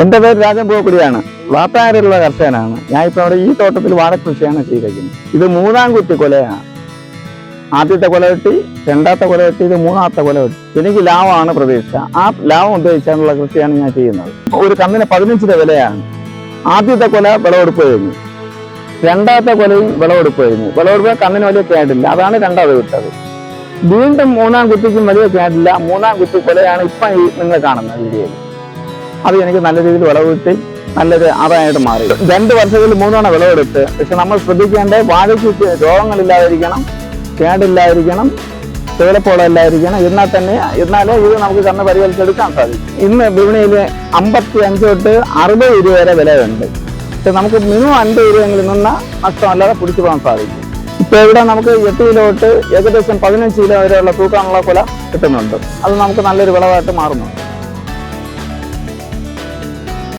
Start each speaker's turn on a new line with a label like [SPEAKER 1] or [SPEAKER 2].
[SPEAKER 1] എന്റെ പേര് രാജൻ പൂക്കുടിയാണ്. വാത്താരിലുള്ള കർഷകനാണ്. ഇപ്പൊ അവിടെ ഈ തോട്ടത്തിൽ വാഴക്കൃഷിയാണ് ചെയ്തിരിക്കുന്നത് ഇത് മൂന്നാം കുറ്റി കൊലയാണ്. ആദ്യത്തെ കൊല വെട്ടി രണ്ടാമത്തെ കൊല വെട്ടി ഇത് മൂന്നാമത്തെ കൊല വെട്ടി. എനിക്ക് ലാഭമാണ് പ്രതീക്ഷ. ആ ലാഭം ഉപയോഗിച്ചാണുള്ള കൃഷിയാണ് ഞാൻ ചെയ്യുന്നത്. ഒരു കന്നിന് പതിനഞ്ചിന്റെ വിലയാണ്. ആദ്യത്തെ കൊല വിളവെടുപ്പ് കഴിഞ്ഞു. രണ്ടാമത്തെ കൊലയും വിളവെടുപ്പ് കഴിഞ്ഞു. വിളവെടുപ്പ് കന്നിന് വലിയ കേടില്ല. അതാണ് രണ്ടാമത് വിട്ടത്. വീണ്ടും മൂന്നാം കുറ്റിക്കും വലിയ കേട്ടില്ല മൂന്നാം കുറ്റി കൊലയാണ് ഇപ്പം നിങ്ങൾ കാണുന്ന വീഡിയോയിൽ. അത് എനിക്ക് നല്ല രീതിയിൽ വിളവ് കിട്ടി നല്ലൊരു ആദായമായിട്ട് മാറി. രണ്ട് വർഷത്തിൽ മൂന്നോണം വിളവെടുത്ത് പക്ഷെ നമ്മൾ ശ്രദ്ധിക്കേണ്ടത് വാഴയ്ക്ക് രോഗങ്ങളില്ലാതിരിക്കണം കേടില്ലാതിരിക്കണം തേലപ്പോളല്ലായിരിക്കണം എന്നാൽ തന്നെ എന്നാലേ ഇത് നമുക്ക് കണ്ണ് പരിപാലിച്ചെടുക്കാൻ സാധിക്കും. ഇന്ന് വിപണിയിൽ അമ്പത്തി അഞ്ച് തൊട്ട് അറുപത് രൂപ വരെ വിലയുണ്ട്. പക്ഷെ നമുക്ക് മിനിമം അൻപത് രൂപയെങ്കിലും നിന്ന നഷ്ടമല്ലാതെ പിടിച്ചു പോകാൻ സാധിക്കും. ഇപ്പോൾ ഇവിടെ നമുക്ക് എട്ട് കിലോ തൊട്ട് ഏകദേശം പതിനഞ്ച് കിലോ വരെയുള്ള തൂക്കാനുള്ള കുല കിട്ടുന്നുണ്ട്. അത് നമുക്ക് നല്ലൊരു വിളവായിട്ട് മാറുന്നുണ്ട്.